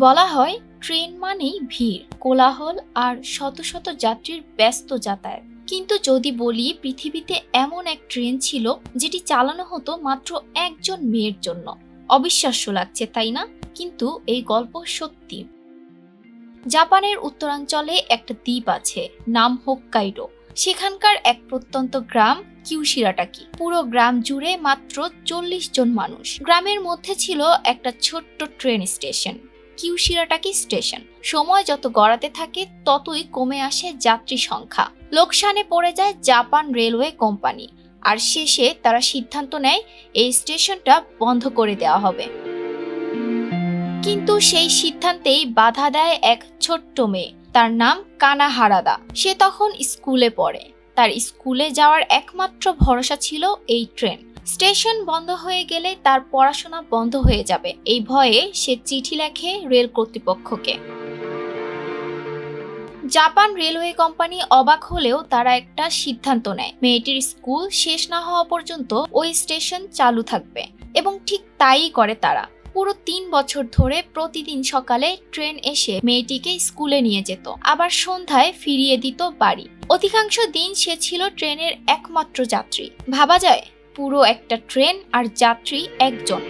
বলা হয়, ট্রেন মানেই ভিড়, কোলাহল আর শত শত যাত্রীর ব্যস্ত যাতায়াত। কিন্তু যদি বলি, পৃথিবীতে এমন এক ট্রেন ছিল, যেটি চালানো হতো মাত্র একজন মেয়ের জন্য। অবিশ্বাস্য লাগছে, তাই না? কিন্তু এই গল্প সত্যি। জাপানের উত্তরাঞ্চলে একটা দ্বীপ আছে, নাম হোক্কাইডো। সেখানকার এক প্রত্যন্ত গ্রাম, কিউশিরাটাকি। পুরো গ্রাম জুড়ে মাত্র চল্লিশ জন মানুষ। গ্রামের মধ্যে ছিল একটা ছোট্ট ট্রেন স্টেশন। কিউশিরাটাকি স্টেশন। সময় যত গড়াতে থাকে, ততই কমে আসে যাত্রী সংখ্যা। লোকসানে পড়ে যায় জাপান রেলওয়ে কোম্পানি। আর শেষে তারা সিদ্ধান্ত নেয়, এই স্টেশনটা বন্ধ করে দেওয়া হবে। কিন্তু সেই সিদ্ধান্তেই বাধা দেয় এক ছোট্ট মেয়ে। তার নাম কানা হারাদা সে তখন স্কুলে পড়ে। তার স্কুলে যাওয়ার একমাত্র ভরসা ছিল এই ট্রেন। স্টেশন বন্ধ হয়ে গেলে তার পড়াশোনা বন্ধ হয়ে যাবে। এই ভয়ে সে চিঠি লেখে রেল কর্তৃপক্ষকে। জাপান রেলওয়ে কোম্পানি অবাক হলেও তারা একটা সিদ্ধান্ত নেয়। মেয়েটির স্কুল শেষ না হওয়া পর্যন্ত ওই স্টেশন চালু থাকবে এবং ঠিক তাই করে তারা। পুরো তিন বছর ধরে প্রতিদিন সকালে ট্রেন এসে মেয়েটিকে স্কুলে নিয়ে যেত। আবার সন্ধ্যায় ফিরিয়ে দিত বাড়ি। অধিকাংশ দিন সে ছিল ট্রেনের একমাত্র যাত্রী। ভাবা যায় পুরো একটা ট্রেন আর যাত্রী একজন।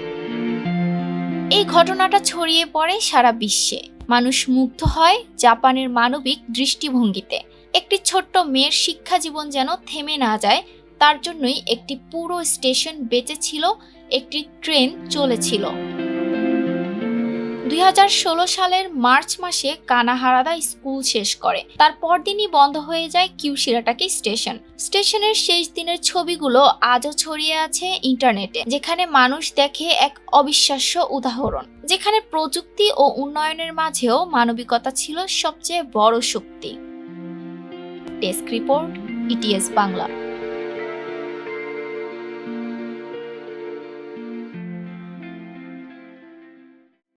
এই ঘটনাটা ছড়িয়ে পড়ে সারা বিশ্বে। মানুষ মুগ্ধ হয় জাপানের মানবিক দৃষ্টিভঙ্গিতে। একটি ছোট্ট মেয়ের শিক্ষা জীবন যেন থেমে না যায়, তার জন্যই একটি পুরো স্টেশন বেঁচে ছিল একটি ট্রেন চলেছিল। দুই হাজার ষোলো সালের মার্চ মাসে কানাহারাদা স্কুল শেষ করে। তার পরদিনই বন্ধ হয়ে যায় কিউশিরাটাকি স্টেশন। স্টেশনের শেষ দিনের ছবিগুলো আজও ছড়িয়ে আছে ইন্টারনেটে, যেখানে মানুষ দেখে এক অবিশ্বাস্য উদাহরণ। যেখানে প্রযুক্তি ও উন্নয়নের মাঝেও মানবিকতা ছিল সবচেয়ে বড় শক্তি। Desk report ETS Bangla.